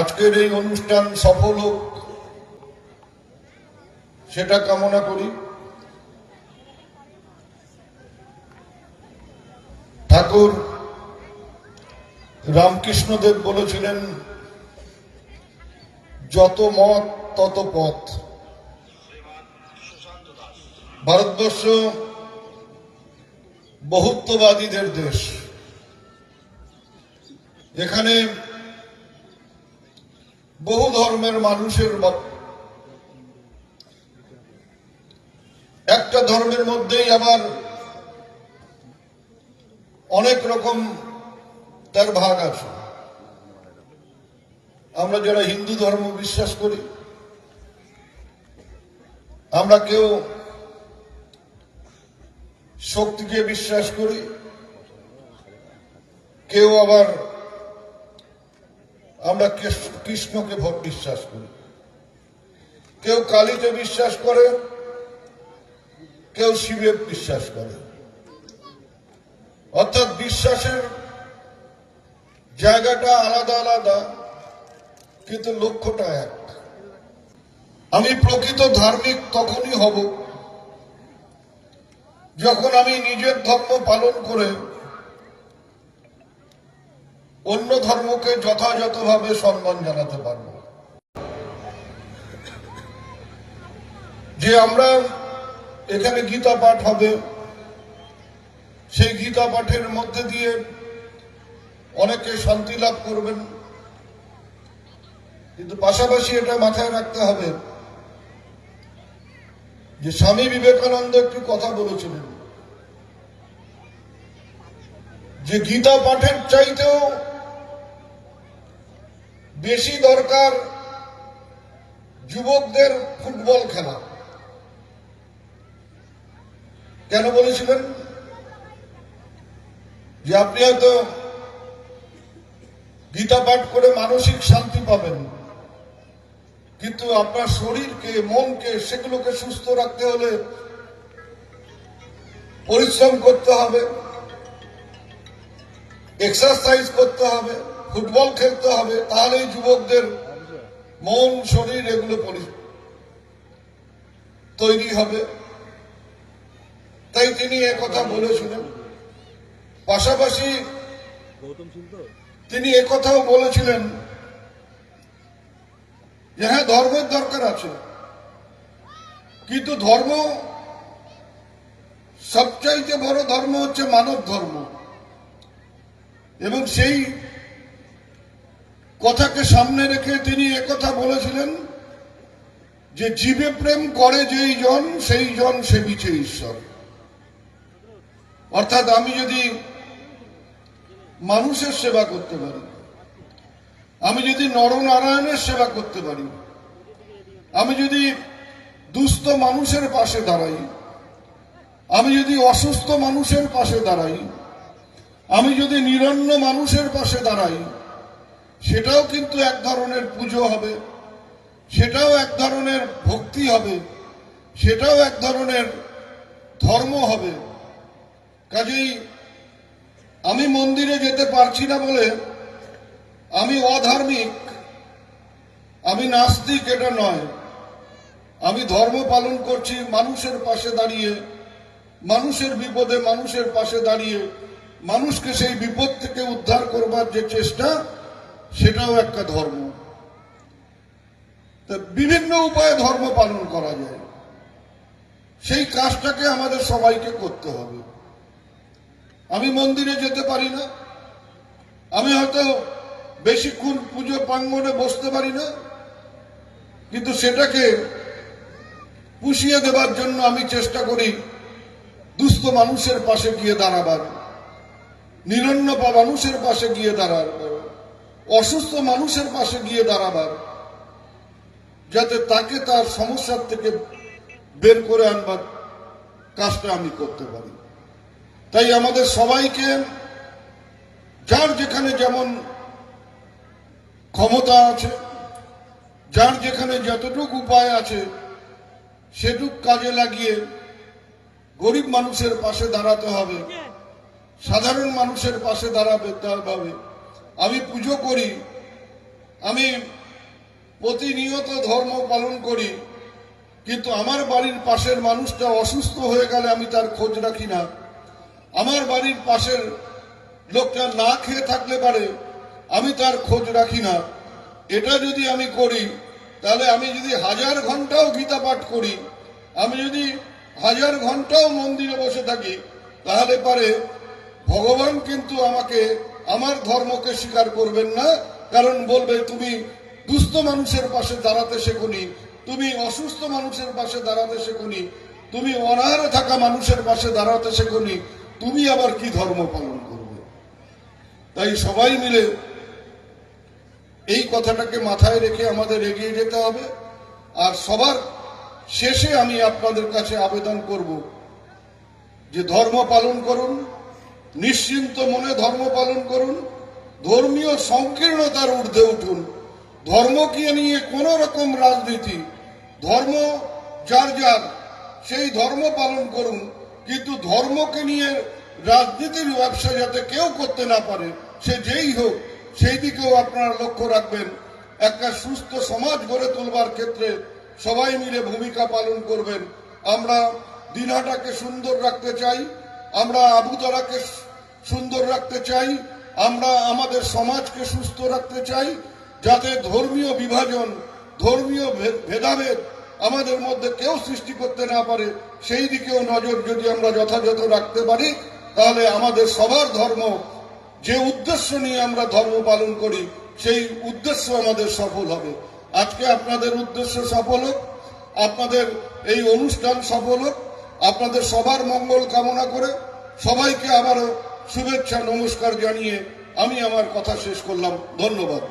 আজকের এই অনুষ্ঠান সফল হোক, সেটা কামনা করি। ঠাকুর রামকৃষ্ণদেব বলেছিলেন, যত মত, তত পথ। ভারতবর্ষ বহুত্ববাদীদের দেশ। এখানে বহু ধর্মের মানুষের একটা ধর্মের মধ্যেই আবার অনেক রকম তার ভাগ আছে। আমরা যারা হিন্দু ধর্ম বিশ্বাস করি, আমরা কেউ শক্তিকে বিশ্বাস করি, কেউ আবার আমরা কৃষ্ণকে ভোট বিশ্বাস করি। কেউ কালীতে বিশ্বাস করে, কেউ শিবে বিশ্বাস করে। অর্থাৎ বিশ্বাসের জায়গাটা আলাদা আলাদা, কিন্তু লক্ষ্যটা এক। আমি প্রকৃত ধার্মিক তখনই হব যখন আমি নিজের ধর্ম পালন করে অন্য ধর্মকে যথাযথভাবে সম্মান জানাতে পারব। যে আমরা এখানে গীতা পাঠ হবে, সেই গীতা পাঠের মধ্যে দিয়ে অনেকে শান্তি লাভ করবেন। কিন্তু পাশাপাশি এটা মাথায় রাখতে হবে যে স্বামী বিবেকানন্দ একটি কথা বলেছিলেন যে গীতা পাঠের চাইতেও বেশি দরকার যুবকদের ফুটবল খেলা। কেন বলেছিলেন? যে আপনি হয়তো গীতা পাঠ করে মানসিক শান্তি পাবেন, কিন্তু আপনার শরীরকে, মনকে, সেগুলোকে সুস্থ রাখতে হলে পরিশ্রম করতে হবে এক্সারসাইজ করতে হবে। ফুটবল খেলতে হবে তাহলেই যুবকদের মন, শরীর এগুলো তৈরি হবে। তাই তিনি কথা বলেছিলেন পাশাপাশি তিনি একথাও বলেছিলেন যে হ্যাঁ ধর্মের দরকার আছে। কিন্তু ধর্ম, সবচাইতে বড় ধর্ম হচ্ছে মানব ধর্ম। এবং সেই কথাকে সামনে রেখে তিনি একথা বলেছিলেন যে জীবে প্রেম করে যেই জন, সেই জন সেবিছে ঈশ্বর। অর্থাৎ আমি যদি মানুষের সেবা করতে পারি, আমি যদি নরনারায়ণের সেবা করতে পারি, আমি যদি দুস্থ মানুষের পাশে দাঁড়াই, আমি যদি অসুস্থ মানুষের পাশে দাঁড়াই, আমি যদি নিরন্ন মানুষের পাশে দাঁড়াই সেটাও কিন্তু এক ধরনের পুজো হবে, সেটাও এক ধরনের ভক্তি হবে, সেটাও এক ধরনের ধর্ম হবে। কাজেই আমি মন্দিরে যেতে পারছি না বলে আমি অধার্মিক, আমি নাস্তিক এটা নয়। আমি ধর্ম পালন করছি মানুষের পাশে দাঁড়িয়ে, মানুষের বিপদে মানুষের পাশে দাঁড়িয়ে, মানুষকে সেই বিপদ থেকে উদ্ধার করবার যে চেষ্টা সেটাও একটা ধর্ম। তা বিভিন্ন উপায়ে ধর্ম পালন করা যায়। সেই কাজটাকে আমাদের সবাইকে করতে হবে। আমি মন্দিরে যেতে পারি না। আমি হয়তো বেশিক্ষণ পুজো প্রাঙ্গণে বসতে পারি না। কিন্তু সেটাকে পুষিয়ে দেবার জন্য আমি চেষ্টা করি দুস্থ মানুষের পাশে গিয়ে দাঁড়াবার, নিরন্ন বা মানুষের পাশে গিয়ে দাঁড়াবার অসুস্থ মানুষের পাশে গিয়ে দাঁড়াবার, যাতে তাকে তার সমস্যার থেকে বের করে আনবার কাজটা আমি করতে পারি। তাই আমাদের সবাইকে, যার যেখানে যেমন ক্ষমতা আছে, যার যেখানে যতটুকু উপায় আছে, সেটুক কাজে লাগিয়ে গরিব মানুষের পাশে দাঁড়াতে হবে, সাধারণ মানুষের পাশে দাঁড়াবে হবে আমি পুজো করি, আমি প্রতিনিয়ত ধর্ম পালন করি, কিন্তু আমার বাড়ির পাশের মানুষটা অসুস্থ হয়ে গেলে আমি তার খোঁজ রাখি না। আমার বাড়ির পাশের লোকটা না খেয়ে থাকলে পারে, আমি তার খোঁজ রাখি না। এটা যদি আমি করি, তাহলে আমি যদি হাজার ঘন্টাও গীতা পাঠ করি, আমি যদি হাজার ঘন্টাও মন্দিরে বসে থাকি, তাহলে পারে, ভগবান কিন্তু আমাকে আমার ধর্মকে স্বীকার করবেন না, কারণ বলবে তুমি দুস্থ মানুষের পাশে দাঁড়াতে শেখনি, তুমি অসুস্থ মানুষের পাশে দাঁড়াতে শেখনি, তুমি অনাহারে থাকা মানুষের পাশে দাঁড়াতে শেখনি, তুমি আবার কি ধর্ম পালন করবে? তাই সবাই মিলে এই কথাটাকে মাথায় রেখে আমাদের এগিয়ে যেতে হবে, আর সবার শেষে আমি আপনাদের কাছে আবেদন করব যে ধর্ম পালন করুন নিশ্চিন্ত মনে ধর্ম পালন করুন, ধর্মীয় সংকীর্ণতার ঊর্ধ্বে উঠুন। ধর্মকে নিয়ে কোন রকম রাজনীতি, ধর্ম যার যার, সেই ধর্ম পালন করুন। কিন্তু ধর্মকে নিয়ে রাজনীতির ব্যবসা যাতে কেউ করতে না পারে, সে যেই হোক, সেই দিকেও আপনারা লক্ষ্য রাখবেন। একটা সুস্থ সমাজ গড়ে তোলবার ক্ষেত্রে সবাই মিলে ভূমিকা পালন করবেন। আমরা দিনহাটাকে সুন্দর রাখতে চাই। আমরা আবুতলাকে সুন্দর রাখতে চাই, আমরা আমাদের সমাজকে সুস্থ রাখতে চাই, যাতে ধর্মীয় বিভাজন, ধর্মীয় ভেদাভেদ আমাদের মধ্যে কেউ সৃষ্টি করতে না পারে, সেই দিকেও নজর যদি আমরা যথাযথ রাখতে পারি, তাহলে আমাদের সবার ধর্ম, যে উদ্দেশ্য নিয়ে আমরা ধর্ম পালন করি, সেই উদ্দেশ্য আমাদের সফল হবে। আজকে আপনাদের উদ্দেশ্য সফল হোক, আপনাদের এই অনুষ্ঠান সফল হোক আপনাদের সবার মঙ্গল কামনা করে সবাইকে আবারও শুভেচ্ছা নমস্কার জানিয়ে আমি আমার কথা শেষ করলাম। ধন্যবাদ।